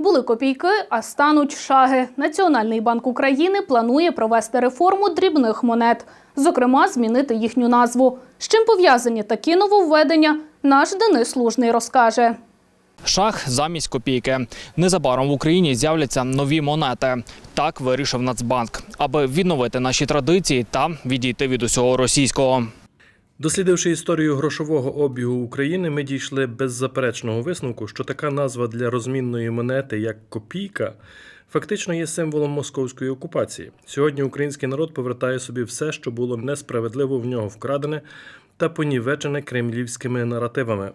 Були копійки, а стануть шаги. Національний банк України планує провести реформу дрібних монет, зокрема, змінити їхню назву. З чим пов'язані такі нововведення, наш Денис Лужний розкаже. Шах замість копійки. Незабаром в Україні з'являться нові монети. Так вирішив Нацбанк, аби відновити наші традиції та відійти від усього російського. Дослідивши історію грошового обігу України, ми дійшли беззаперечного висновку, що така назва для розмінної монети, як копійка, фактично є символом московської окупації. Сьогодні український народ повертає собі все, що було несправедливо в нього вкрадене та понівечене кремлівськими наративами.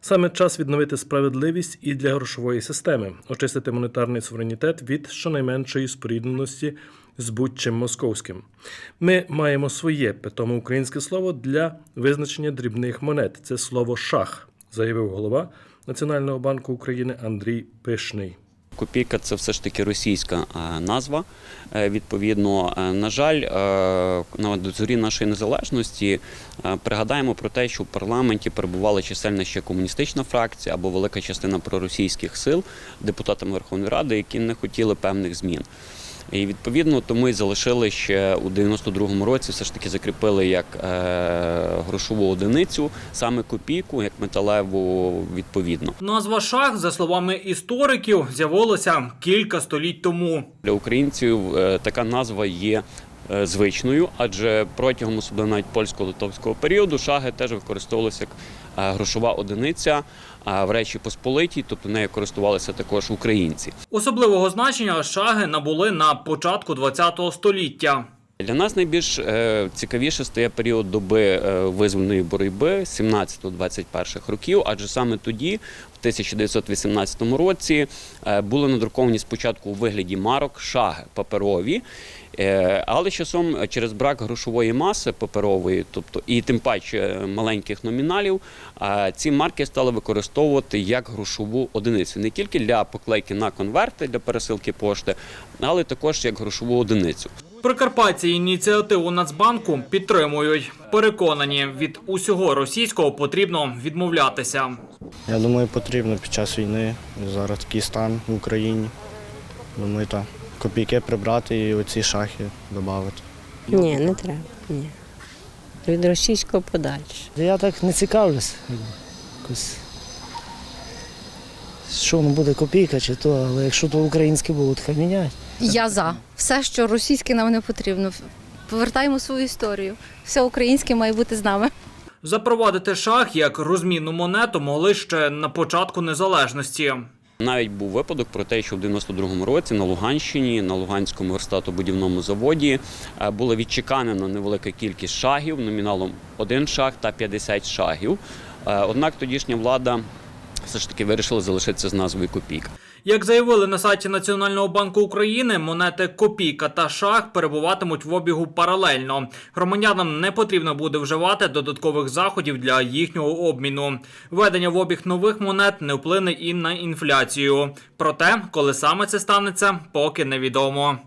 Саме час відновити справедливість і для грошової системи, очистити монетарний суверенітет від щонайменшої спорідненості з будь-чим московським. Ми маємо своє питоме українське слово для визначення дрібних монет. Це слово шах, заявив голова Національного банку України Андрій Пишний. Копійка це все ж таки російська е, назва. Е, Відповідно, е, на жаль, на дозорі нашої незалежності пригадаємо про те, що в парламенті перебувала чисельна ще комуністична фракція або велика частина проросійських сил депутатами Верховної Ради, які не хотіли певних змін. І відповідно тому ми залишили ще у 92-му році, все ж таки закріпили як е, грошову одиницю, саме копійку, як металеву відповідно. Назва шах, за словами істориків, з'явилася кілька століть тому. Для українців е, така назва є звичною, адже протягом особливо навіть польсько-литовського періоду шаги теж використовувалися як е, грошова одиниця в Речі Посполитій, тобто нею користувалися також українці. Особливого значення шаги набули на початку ХХ століття. Для нас найбільш е, цікавіше стає період доби е, визвольної боротьби 17-21 років, адже саме тоді, в 1918 році, е, були надруковані спочатку у вигляді марок шаги паперові. Але часом через брак грошової маси паперової, тобто і тим паче маленьких номіналів, ці марки стали використовувати як грошову одиницю не тільки для поклейки на конверти для пересилки пошти, але також як грошову одиницю. Прикарпатці ініціативу Нацбанку підтримують. Переконані, від усього російського потрібно відмовлятися. Я думаю, потрібно під час війни. Зараз такий стан в Україні. Думаю, так. Копійки прибрати і оці шахи додати. Ні, не треба. Ні. Від російського подальше. Я так не цікавлюсь. Якось. Що воно буде копійка чи то, але якщо то українське було, то хай міняють. Я за все, що російське нам не потрібно. Повертаємо свою історію. Все українське має бути з нами. Запровадити шах як розмінну монету могли ще на початку незалежності. Навіть був випадок про те, що в 92-му році на Луганщині, на Луганському верстатобудівному заводі е, була відчеканена невелика кількість шагів номіналом 1 шаг та 50 шагів. Е, Однак тодішня влада все ж таки вирішила залишитися з назвою копійка. Як заявили на сайті Національного банку України, монети копійка та шах перебуватимуть в обігу паралельно. Громадянам не потрібно буде вживати додаткових заходів для їхнього обміну. Введення в обіг нових монет не вплине і на інфляцію. Проте, коли саме це станеться, поки невідомо.